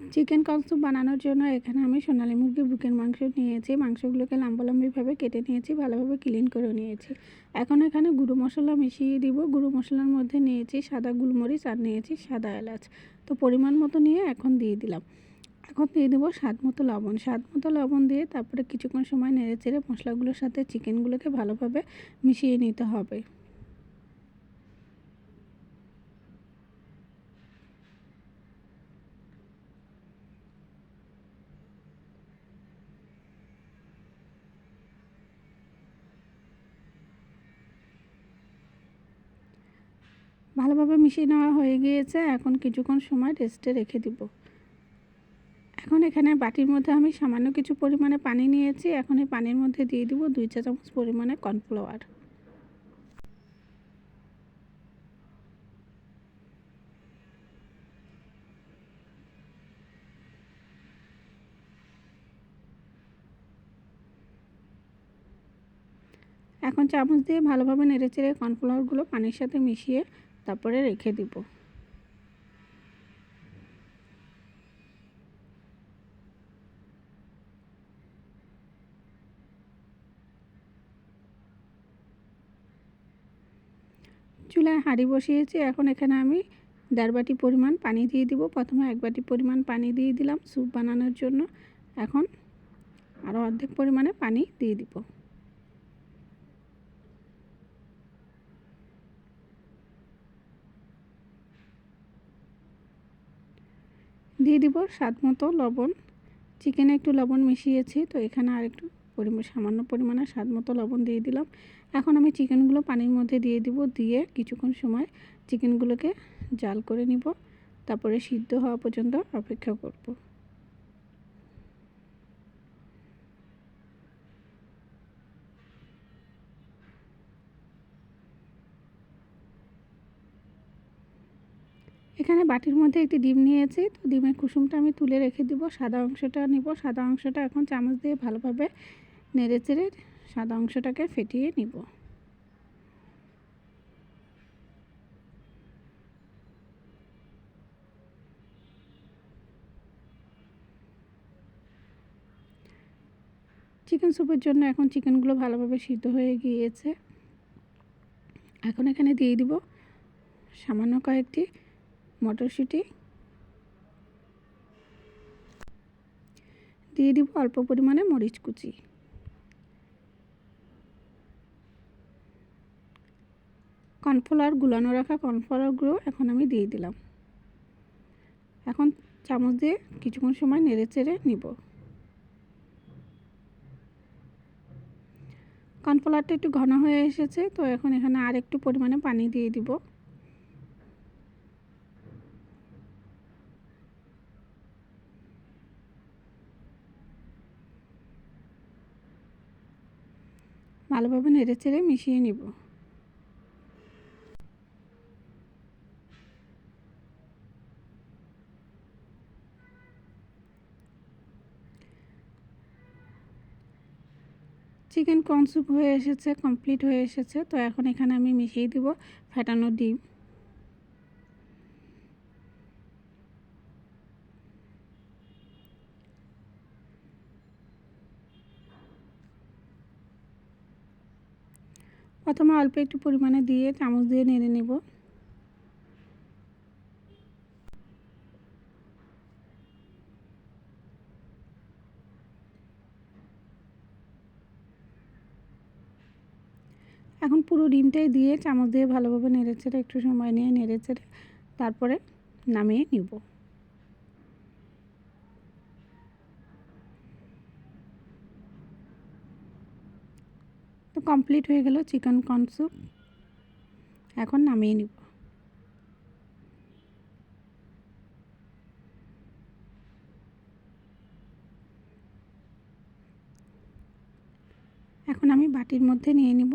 Chicken কনসুপ বানানোর জন্য এখানে আমি সোনালি মুরগির বুকের মাংস নিয়েছি। মাংসগুলোকে লম্বালম্বিভাবে কেটে নিয়েছি, ভালোভাবে ক্লিন করে নিয়েছি। এখন এখানে গুঁড়ো মশলা মিশিয়ে দিব। গুঁড়ো মশলার মধ্যে নিয়েছি সাদা গুলমরিচ আর নিয়েছি সাদা এলাচ। তো পরিমাণ মতো নিয়ে এখন দিয়ে দিলাম। এখন দিয়ে দেবো স্বাদ মতো লবণ। স্বাদ মতো লবণ দিয়ে তারপরে কিছুক্ষণ সময় নেড়ে চেড়ে মশলাগুলোর সাথে চিকেনগুলোকে ভালোভাবে মিশিয়ে নিতে হবে। ভালোভাবে মিশিয়ে নেওয়া হয়ে গিয়েছে। এখন কিছুক্ষণ সময় রেস্টে রেখে দিব। এখন এখানে বাটির মধ্যে আমি সামান্য কিছু পরিমাণে পানি নিয়েছি। এখন এই পানির মধ্যে দিয়ে দিব দুই চা চামচ পরিমাণে কর্নফ্লাওয়ার এখন চামচ দিয়ে ভালোভাবে নেড়ে চেড়ে কর্নফ্লাওয়ারগুলো পানির সাথে মিশিয়ে তারপরে রেখে দিব। চুলায় হাঁড়ি বসিয়েছি। এখন এখানে আমি দেড় বাটি পরিমাণ পানি দিয়ে দিব। প্রথমে এক বাটি পরিমাণ পানি দিয়ে দিলাম স্যুপ বানানোর জন্য। এখন আরও অর্ধেক পরিমাণে পানি দিয়ে দিব। দিয়ে দিব স্বাদ মতো লবণ। চিকেনে একটু লবণ মিশিয়েছি, তো এখানে আর একটু পরিমাণ সামান্য পরিমাণে স্বাদ মতো লবণ দিয়ে দিলাম। এখন আমি চিকেনগুলো পানির মধ্যে দিয়ে দিব, দিয়ে কিছুক্ষণ সময় চিকেনগুলোকে জাল করে নিব। তারপরে সিদ্ধ হওয়া পর্যন্ত অপেক্ষা করব। এখানে বাটির মধ্যে একটি ডিম নিয়েছি। তো ডিমের কুসুমটা আমি তুলে রেখে দিব। সাদা অংশটা নিব। সাদা অংশটা এখন চামচ দিয়ে ভালোভাবে নেড়ে চেড়ে সাদা অংশটাকে ফেটিয়ে নিব। চিকেন স্যুপের জন্য এখন চিকেনগুলো ভালোভাবে সিদ্ধ হয়ে গিয়েছে। এখন এখানে দিয়ে দিব সামান্য কয়েকটি মটরশুঁটি। দিয়ে দিব অল্প পরিমাণে মরিচ কুচি। কর্নফ্লাওয়ার গুলানো রাখা কর্নফ্লাওয়ারগুলো এখন আমি দিয়ে দিলাম। এখন চামচ দিয়ে কিছুক্ষণ সময় নেড়ে চেড়ে নিব। কর্নফ্লাওয়ারটা একটু ঘন হয়ে এসেছে, তো এখন এখানে আর একটু পরিমাণে পানি দিয়ে দিব। ভালোভাবে নেড়ে চেড়ে মিশিয়ে নিব। চিকেন কনসুপ হয়ে এসেছে কমপ্লিট হয়ে এসেছে। তো এখন এখানে আমি মিশিয়ে দিব ফেটানো ডিম। প্রথমে অল্প একটু পরিমাণে দিয়ে চামচ দিয়ে নেড়ে নেব। এখন পুরো ডিমটাই দিয়ে চামচ দিয়ে ভালোভাবে নেড়ে চেড়ে একটু সময় নিয়ে নেড়ে চেড়ে তারপরে নামিয়ে নিব তো কমপ্লিট হয়ে গেল চিকেন কর্ন স্যুপ এখন নামিয়ে নিব। এখন আমি বাটির মধ্যে নিয়ে নিব।